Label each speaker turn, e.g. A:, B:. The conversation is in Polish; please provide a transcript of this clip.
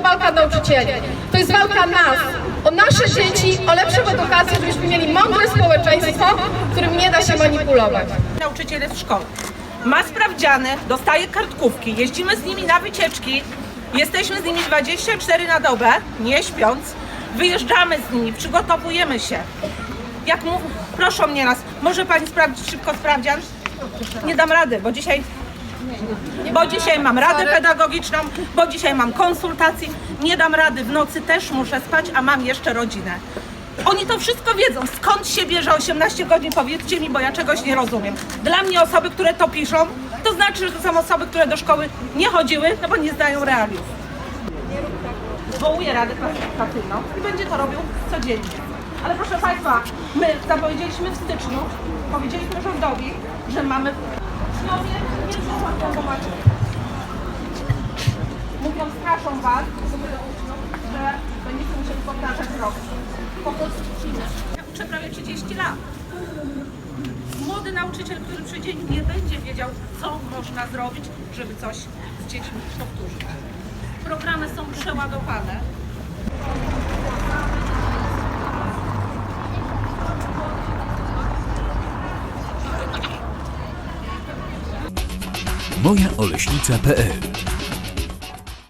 A: nauczycieli. To jest walka nas, o nasze dzieci, o lepszą edukację, żebyśmy mieli mądre społeczeństwo, którym nie da się manipulować.
B: nauczyciel jest w szkole. Ma sprawdziany, dostaje kartkówki, jeździmy z nimi na wycieczki, jesteśmy z nimi 24 na dobę, nie śpiąc, wyjeżdżamy z nimi, przygotowujemy się. Jak mów, proszę mnie raz, może pani sprawdzić szybko sprawdzian? Nie dam rady, bo dzisiaj bo dzisiaj mam radę pedagogiczną, bo dzisiaj mam konsultacje, nie dam rady, w nocy też muszę spać, a mam jeszcze rodzinę. Oni to wszystko wiedzą, skąd się bierze 18 godzin, powiedzcie mi, bo ja czegoś nie rozumiem. Dla mnie osoby, które to piszą, to znaczy, że to są osoby, które do szkoły nie chodziły, no bo nie zdają realiów. Zwołuję Radę Klasyfikacyjną i będzie to robił codziennie. Ale proszę Państwa, my zapowiedzieliśmy w styczniu, powiedzieliśmy rządowi, że mamy Mówiąc, straszą Was, że będziecie musieli powtarzać rok. Po prostu przyjdę. Ja uczę prawie 30 lat. Młody nauczyciel, który przyjdzie, nie będzie wiedział, co można zrobić, żeby coś z dziećmi powtórzyć. Programy są przeładowane.
C: mojaoleśnica.pl